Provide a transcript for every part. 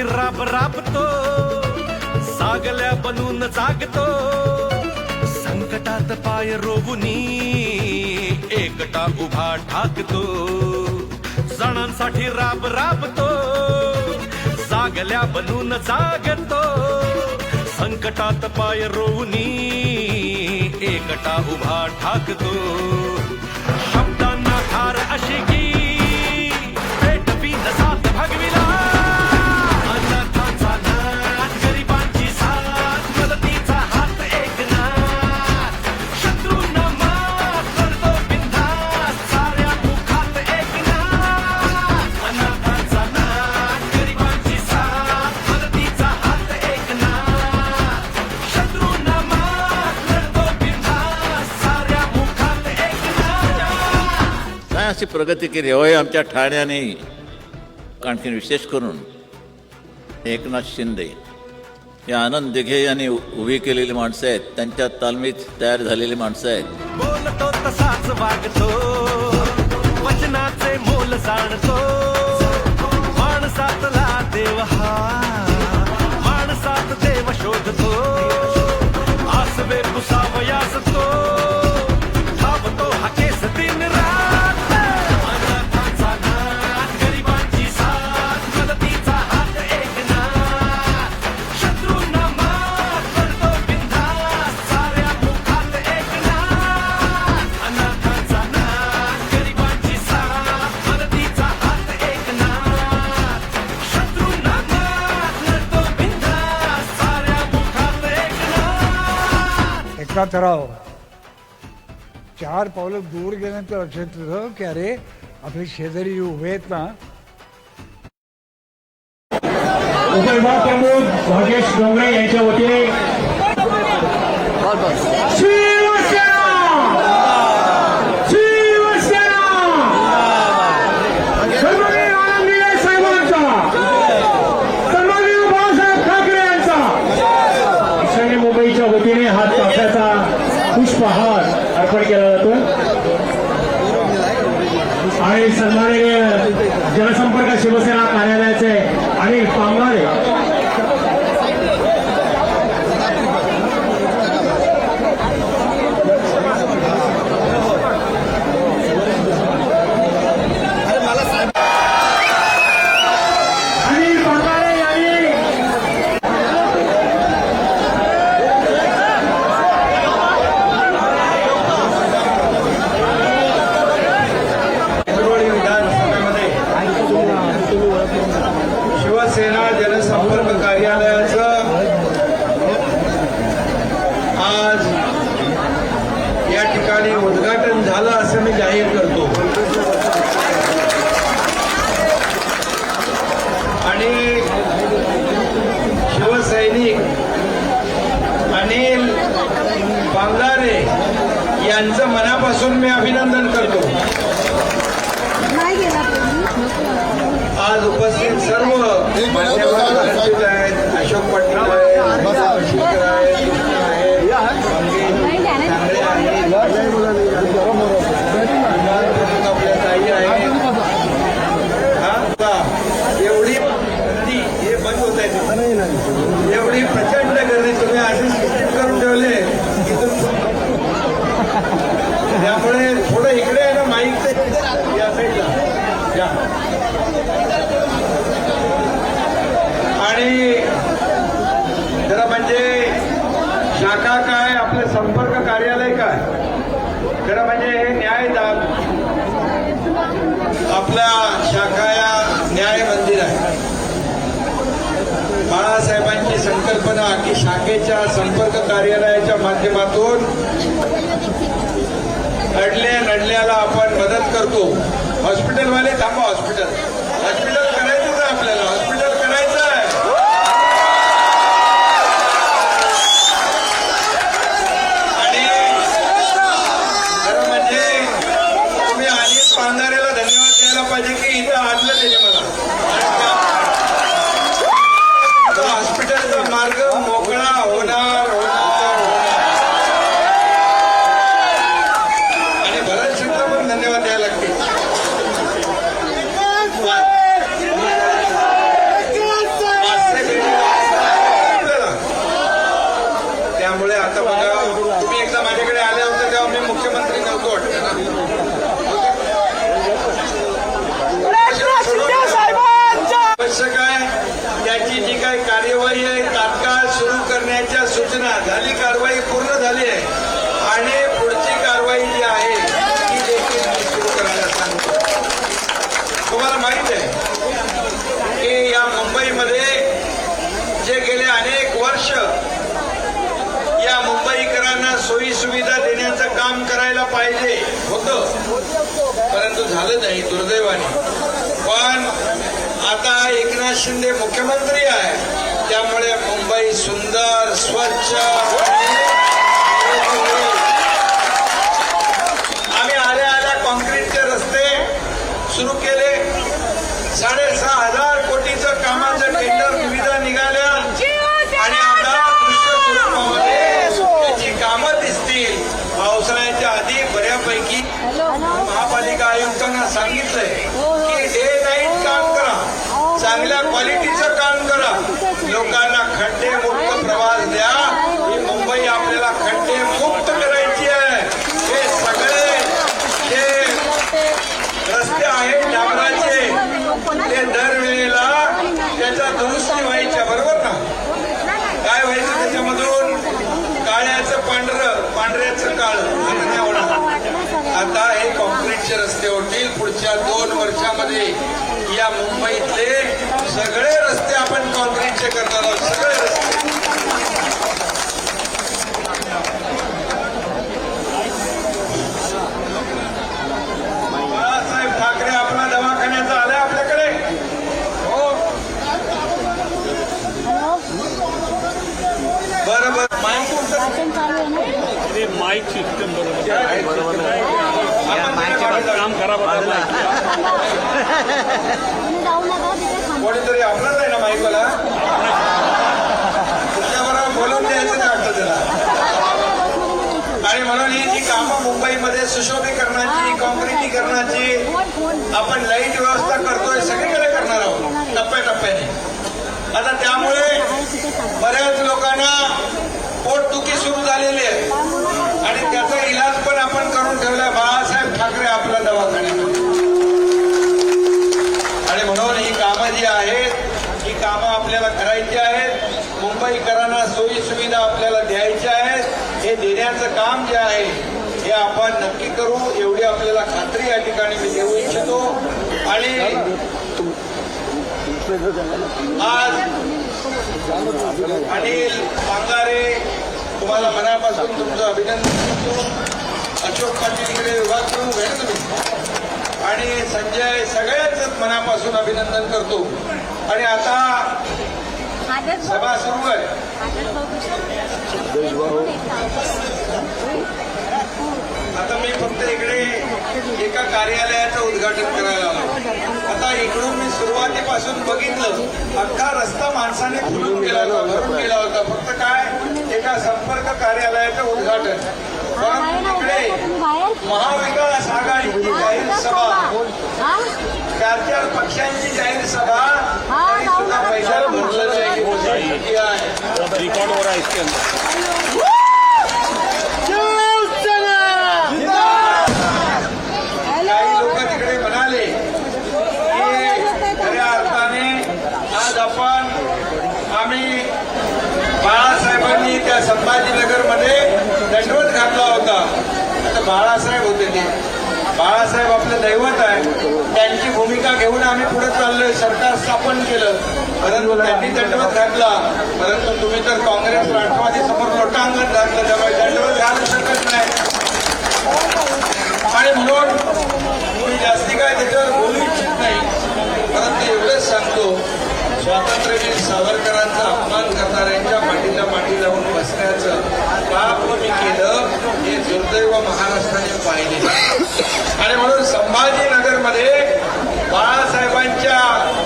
साठी राब राबतो सागल्या बनून जागतो. संकटात पाय रोबुनी एकटा उभा ठाकतो. सणांसाठी राब राबतो सागल्या बनून जागतो. संकटात पाय रोवनी एकटा उभा ठाकतो. शब्दांना ठार अशी की अशी प्रगती केली होय आमच्या ठाण्याने आणखी विशेष करून एकनाथ शिंदे हे आनंद दिघे यांनी उभी केलेली माणसं आहेत. त्यांच्या तालमीत तयार झालेली माणसं आहेत. बोलतो तसाच वागतो वचनाचे मोल जाणतो. माणसातला देव हा माणसात देव शोधतो. आसवे पुसावयास तो धावतो हा केस दिन एकनाथ एकनाथराव चार पावलं दूर गेल्यानंतर लक्षात येतं की अरे आपले शेजारी उभे आहेत ना. उपविभाग प्रमुख भागेश डोंगरे यांच्या वतीने संपर्क कार्यालयाच्या माध्यमातून अडले नडल्याला आपण मदत करतो. हॉस्पिटलवाले थांबा हॉस्पिटल. हॉस्पिटल करायचं आपल्याला हॉस्पिटल करायचं आहे आणि खरं म्हणजे तुम्ही अनिल पांधाऱ्याला धन्यवाद द्यायला पाहिजे की इथं आणलं त्याने मला तो हॉस्पिटलचा मार्ग मोकळा होणार होणार होणार आणि भरत शेठला पण धन्यवाद द्यायला लागतील आता बघा तुम्ही एकदा माझ्याकडे आले होते तेव्हा मी मुख्यमंत्री नव्हतो वाटतं आवश्यक आहे त्याची जी काही कार्यवाही आहे तात्काळ सुरू करण्याच्या सूचना झाली कारवाई पूर्ण झाली आहे आणि पुढची कारवाई जी आहे ती देखील मी सुरू करायला सांगतो तुम्हाला माहीत आहे की या मुंबईमध्ये जे गेले अनेक वर्ष या मुंबईकरांना सोयी सुविधा देण्याचं काम करायला पाहिजे. होतं. परंतु झालं नाही दुर्दैवाने. पण आता एकनाथ शिंदे मुख्यमंत्री आहे. त्यामुळे मुंबई सुंदर स्वच्छ आम्ही आल्या आल्या कॉन्क्रीटचे रस्ते सुरू केले साडेसहा हजार कोटीचं कामाचं टेंडर सुविधा निघाल्या आणि आता दृश्य स्वरूपामध्ये त्याची कामं दिसतील पावसाळ्याच्या आधी बऱ्यापैकी महापालिका आयुक्तांना सांगितलंय की डे नाईट काम करा चांगल्या क्वालिटीचं काम करा. लोकांना खड्डे मुक्त प्रवास द्या. ही मुंबई आपल्याला खड्डे मुक्त करायची आहे. हे सगळे जे रस्ते आहेत डांबराचे ते दरवेळेला त्याच्या दुरुस्ती व्हायच्या बरोबर ना? काय व्हायचं त्याच्यामधून? काळ्याचं पांढरं पांढऱ्याचं काळ. आता हे कॉन्क्रीटचे रस्ते होतील पुढच्या दोन वर्षामध्ये या मुंबईतले सगळे रस्ते आपण कॉन्क्रीटचे करणार आहोत. सगळे रस्ते. बाळासाहेब ठाकरे आपला दवाखान्याचा आलाय आपल्याकडे. हो. बरं बरं. माहिती माईक सिस्टम बरोबर. काम थांबा. कोणीतरी आपलाच आहे ना माईकवाला? बोलून द्यायचं नाही वाटतं त्याला. आणि म्हणून ही जी कामं मुंबईमध्ये सुशोभीकरणाची कॉन्क्रिटीकरणाची आपण लाइट व्यवस्था करतोय सगळीकडे करणार आहोत. टप्प्याटप्प्याने. आता त्यामुळे. बऱ्याच लोकांना पोटदुखी सुरू झालेली आहे. आणि त्याचा इलाज पण आपण करून ठेवला बाळासाहेब ठाकरे आपला दवाखान्यामध्ये आणि म्हणून ही कामं जी आहेत ही कामं आपल्याला करायची आहेत. मुंबईकरांना सोयी सुविधा आपल्याला द्यायच्या आहेत. हे देण्याचं काम जे आहे हे आपण नक्की करू. एवढी आपल्याला खात्री या ठिकाणी मी देऊ इच्छितो. आणि आज अनिल पांगारे तुम्हाला मनापासून तुमचं अभिनंदन करतो. अशोक पाटील इकडे विभाग प्रमुख आहे ना तुम्ही? आणि संजय सगळ्यांच मनापासून अभिनंदन करतो. आणि आता. सभा सुरू आहे. आता मी फक्त इकडे एका कार्यालयाचं उद्घाटन करायला आलो. आता इकडून मी सुरुवातीपासून बघितलं अख्खा रस्ता माणसाने फुलून गेला होता. भरून गेला होता. फक्त काय? एका संपर्क कार्यालयाचं उद्घाटन. परंतु बाहेर महाविकास आघाडीची जाहीर सभा. हा? चार चार पक्षांची जाहीर सभा. सुद्धा पैशाला भरलं ही आहे रिकॉर्ड हो रहा है इसके अंदर काही लोक तिकडे म्हणाले की खऱ्या अर्थाने आज आपण आम्ही बाळासाहेबांनी त्या संभाजीनगरमध्ये दंडवत घातला होता आता बाळासाहेब होते ते. बाळासाहेब आपलं दैवत आहे. त्यांची भूमिका घेऊन आम्ही पुढे चाललोय. सरकार स्थापन केलं. परंतु त्यांनी दंडवत घातला परंतु तुम्ही तर काँग्रेस राष्ट्रवादी समोर लोटांगण घातलं त्यामुळे दंडवत घालू शकत नाही आणि म्हणून मी जास्ती काय त्याच्यावर बोलू इच्छित नाही परंतु एवढंच सांगतो स्वातंत्र्यवीर सावरकरांचा अपमान करणाऱ्यांच्या पाठीला पाठी लावून बसण्याचं पाप मी केलं हे दुर्दैव महाराष्ट्राने पाहिले आणि म्हणून संभाजीनगरमध्ये बाळासाहेबांच्या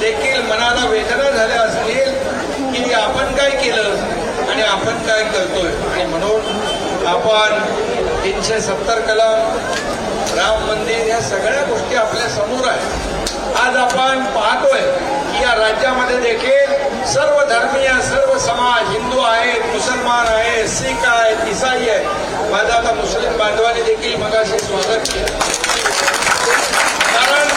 देखील मनाला वेदना झाल्या असतील की आपण काय केलं आणि आपण काय करतोय? आणि म्हणून आपण तीनशे सत्तर कलम राम मंदिर या सगळ्या गोष्टी आपल्यासमोर आहेत. आज आपण पाहतोय की या राज्यामध्ये देखील सर्व धर्मीय सर्व समाज हिंदू आहेत मुसलमान आहे सिख आहे इसाई आहे माझं आता मुस्लिम बांधवांनी देखील मगाशी स्वागत केलं. कारण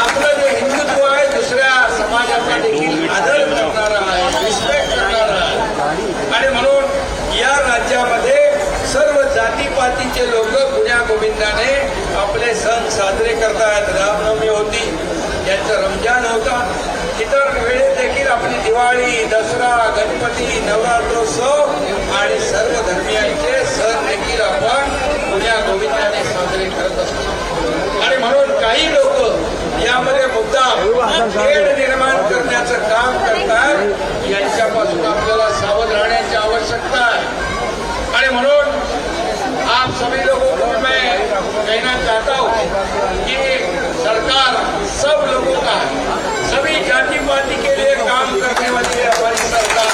आपलं जे हिंदुत्व आहे दुसऱ्या समाजाचा देखील आदर करणारा आहे. जातीपातीचे लोक पुण्या गोविंदाने आपले सण साजरे करतायत. रामनवमी होती. यांचं रमजान होता. इतर वेळेस देखील आपली दिवाळी दसरा गणपती नवरात्रोत्सव आणि सर्व धर्मियांचे सण देखील आपण पुण्या गोविंदाने साजरे करत असतो. आणि म्हणून काही लोक यामध्ये मुद्दा खेळ निर्माण करण्याचं काम करतात. यांच्यापासून आपल्याला सावध राहण्याची आवश्यकता आहे. आणि म्हणून सभी लोगों को मैं कहना चाहता हूँ कि सरकार सब लोगों का, सभी जाति पाति के लिए काम करने वाली है, हमारी सरकार।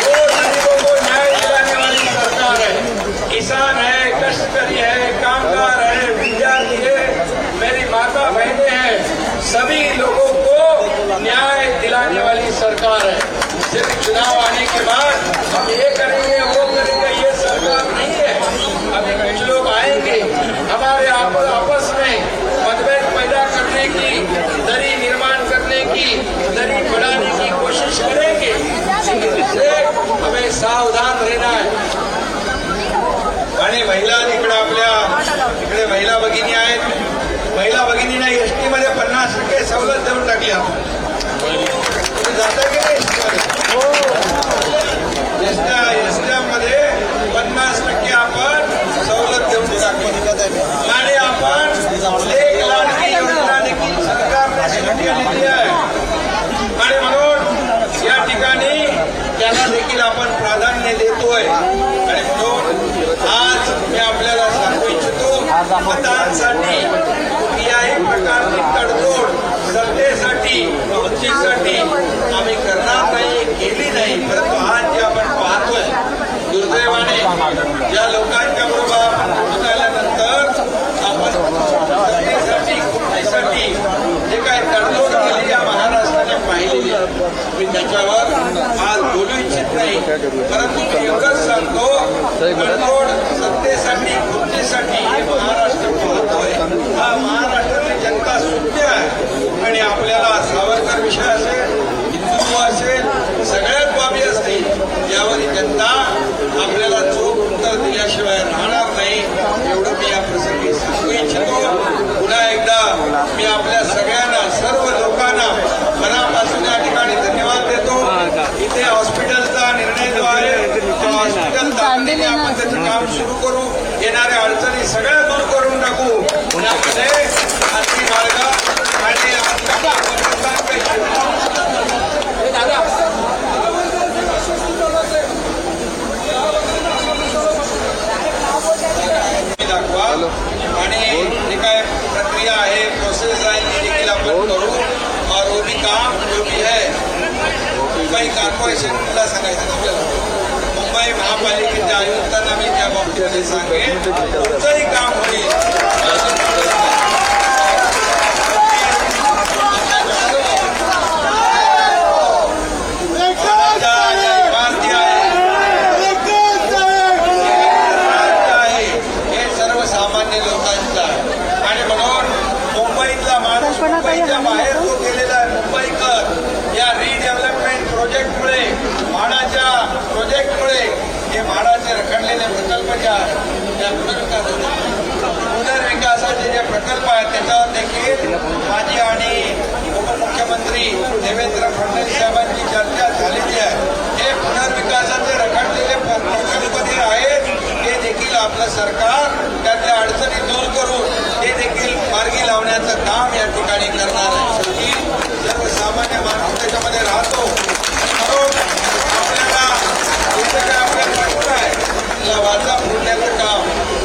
वो गरीबों को न्याय दिलाने वाली सरकार है। किसान है, कष्टकरी है, कामगार है, विद्यार्थी है, मेरी माता बहनें हैं, सभी लोगों को न्याय दिलाने वाली सरकार है। सिर्फ़ चुनाव आने के बाद हम ये करेंगे वो करेंगे ये सरकार नहीं है अभी कुछ लोग आएँगे हमारे आप, आपस में मतभेद पैदा करने की दरी निर्माण करने की दरी बढ़ाने की कोशिश करेंगे। हमें सावधान रहना है। महिला इकडे आपल्या इकडे महिला भगिनी आहेत. महिला भगिनींना एस टी मध्ये पन्नास टक्के सवलत देऊन टाकली नाही एस एस मध्ये आपण लाडकी योजना देखील सरकारने आहे आणि म्हणून या ठिकाणी त्याला देखील आपण प्राधान्य देतोय आणि म्हणून आज मी आपल्याला सांगू इच्छितो मतांसाठी कुठल्याही प्रकारची तडजोड सत्तेसाठी खुर्चीसाठी आम्ही करणार नाही केली नाही परंतु आज जे आपण पाहतोय दुर्दैवाने ज्या लोकांच्या बरोबर आपण निवडून आल्यानंतर आपण सत्तेसाठी खुर्चीसाठी जे काही तडजोड केली या महाराष्ट्राने पाहिलेली आहे. मी त्याच्यावर आज बोलू इच्छित नाही परंतु मी एवढंच सांगतो तडजोड सत्तेसाठी खुर्चीसाठी हे महाराष्ट्र पाहतोय हा महाराष्ट्राची जनता शून्य आहे आणि आपल्याला सावरकर विषय असेल हिंदुत्व असेल सगळ्याच बाबी असतील यावर ही जनता आपल्याला चोख उत्तर दिल्याशिवाय राहणार नाही एवढं मी या प्रसंगी सांगू इच्छितो पुन्हा एकदा मी आपल्या सगळ्यांना सर्व लोकांना मनापासून या ठिकाणी धन्यवाद देतो इथे हॉस्पिटलचा निर्णय जो आहे तो हॉस्पिटल तातडीने आपण त्याचं काम सुरू करू. येणाऱ्या अडचणी सगळ्या दूर करून टाकू. पुण्यामध्ये आणखी मार्ग आणि दाखवा. आणि जे काय प्रक्रिया आहे प्रोसेस आहे ती देखील आपण करू. और वो भी काम जो भी है मुंबई कॉर्पोरेशनला सांगायचं आपल्याला? मुंबई महापालिकेच्या आयुक्तांना मी त्या बाबतीमध्ये सांगेन. तुमचंही काम होईल. हे लोकांचं आणि म्हणून मुंबईतला माणूस मुंबईच्या बाहेर जो गेलेला आहे मुंबईकर या रिडेव्हलपमेंट प्रोजेक्टमुळे म्हाडाच्या प्रोजेक्टमुळे हे म्हाडाचे रखडलेले प्रकल्प जे पुनर्विकासाचे जे प्रकल्प आहेत त्याच्यावर देखील माझी आणि उपमुख्यमंत्री देवेंद्र फडणवीस साहेबांची चर्चा झालेली आहे. हे पुनर्विकासाचे रखडलेले प्रकल्प जे आहेत ते देखील आपलं सरकार त्यातल्या अडचणी दूर करून ते देखील मार्गी लावण्याचं काम या ठिकाणी करणार आहे. शेवटी सर्वसामान्य माणूस त्याच्यामध्ये राहतो म्हणून आपल्याला इथे काय आपल्या प्रश्न आहे त्याला वाचा फोडण्याचं काम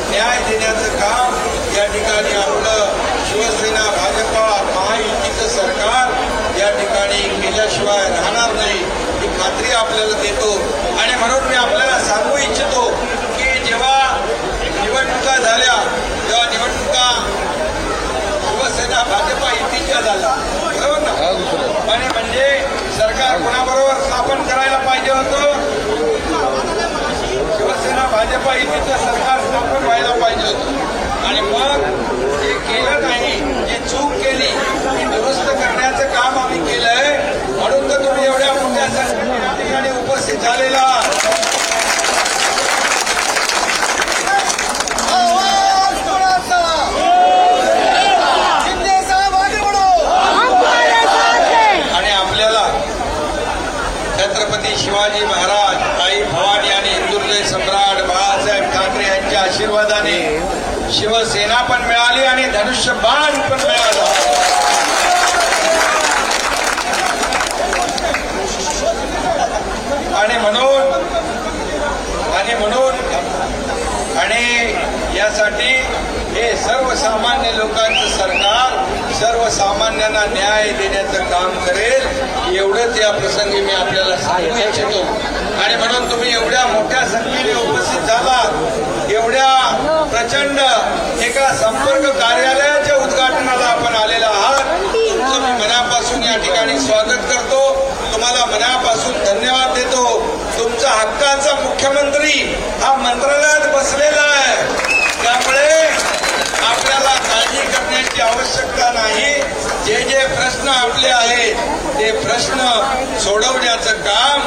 न्याय देण्याचं काम या ठिकाणी आपलं शिवसेना भाजपा महायुतीचं सरकार या ठिकाणी केल्याशिवाय राहणार नाही ही खात्री आपल्याला देतो आणि म्हणून महायुतीचं सरकार स्थापन व्हायला पाहिजे होतं. आणि मग जे केलं नाही जी चूक केली ती दुरुस्त करण्याचं काम आम्ही केलंय. म्हणून तर तुम्ही एवढ्या मोठ्या संख्येने ठिकाणी उपस्थित झालेला आहात. हमारे साथ है आणि आपल्याला छत्रपती शिवाजी महाराज आई भवानी आणि हिंदुर्जय सम्राट बाळासाहेब ठाकरे यांच्या आशीर्वादाने शिवसेना पण मिळाली आणि धनुष्यबाण पण मिळालं. आणि म्हणून आणि म्हणून आणि यासाठी हे सर्वसामान्य लोकांचं सरकार सर्वसामान्यांना न्याय देण्याचं काम करेल एवढंच या प्रसंगी मी आपल्याला सांगू इच्छितो. आणि म्हणून तुम्ही एवढ्या मोठ्या संख्येने उपस्थित झालात. एवढ्या प्रचंड एका संपर्क कार्यालयाच्या उद्घाटनाला आपण आलेला आहात. तुमचं मी मनापासून या ठिकाणी स्वागत करतो. तुम्हाला मनापासून धन्यवाद देतो. तुमचा हक्काचा मुख्यमंत्री हा मंत्रालयात बसलेला आहे. त्यामुळे आपल्याला काळजी करण्याची आवश्यकता नाही. जे जे प्रश्न आपले आहेत ते प्रश्न सोडवण्याचं काम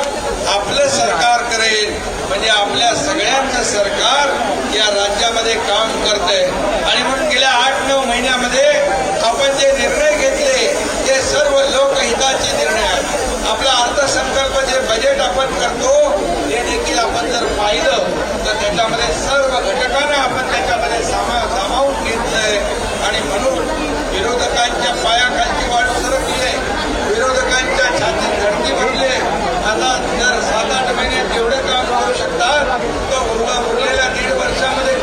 आपलं सरकार करेल. म्हणजे आपल्या सगळ्यांचं सरकार या राज्यामध्ये काम करतंय. आणि म्हणून गेल्या आठ नऊ महिन्यामध्ये आपण जे निर्णय घेतले ते सर्व लोकहिताचे निर्णय आहेत. आपला अर्थसंकल्प जे बजेट आपण करतो हे देखील आपण जर पाहिलं तर त्याच्यामध्ये सर्व घटकांना आपण त्याच्यामध्ये सामा सामावून घेतलंय. आणि म्हणून विरोधकांच्या पायाखालची वाट सरकली आहे विरोधकांच्या छातीत धडकी भरली आहे. आता जर सात आठ महिन्यात जेवढे काम करू शकतात तर उरलेल्या दीड वर्षामध्ये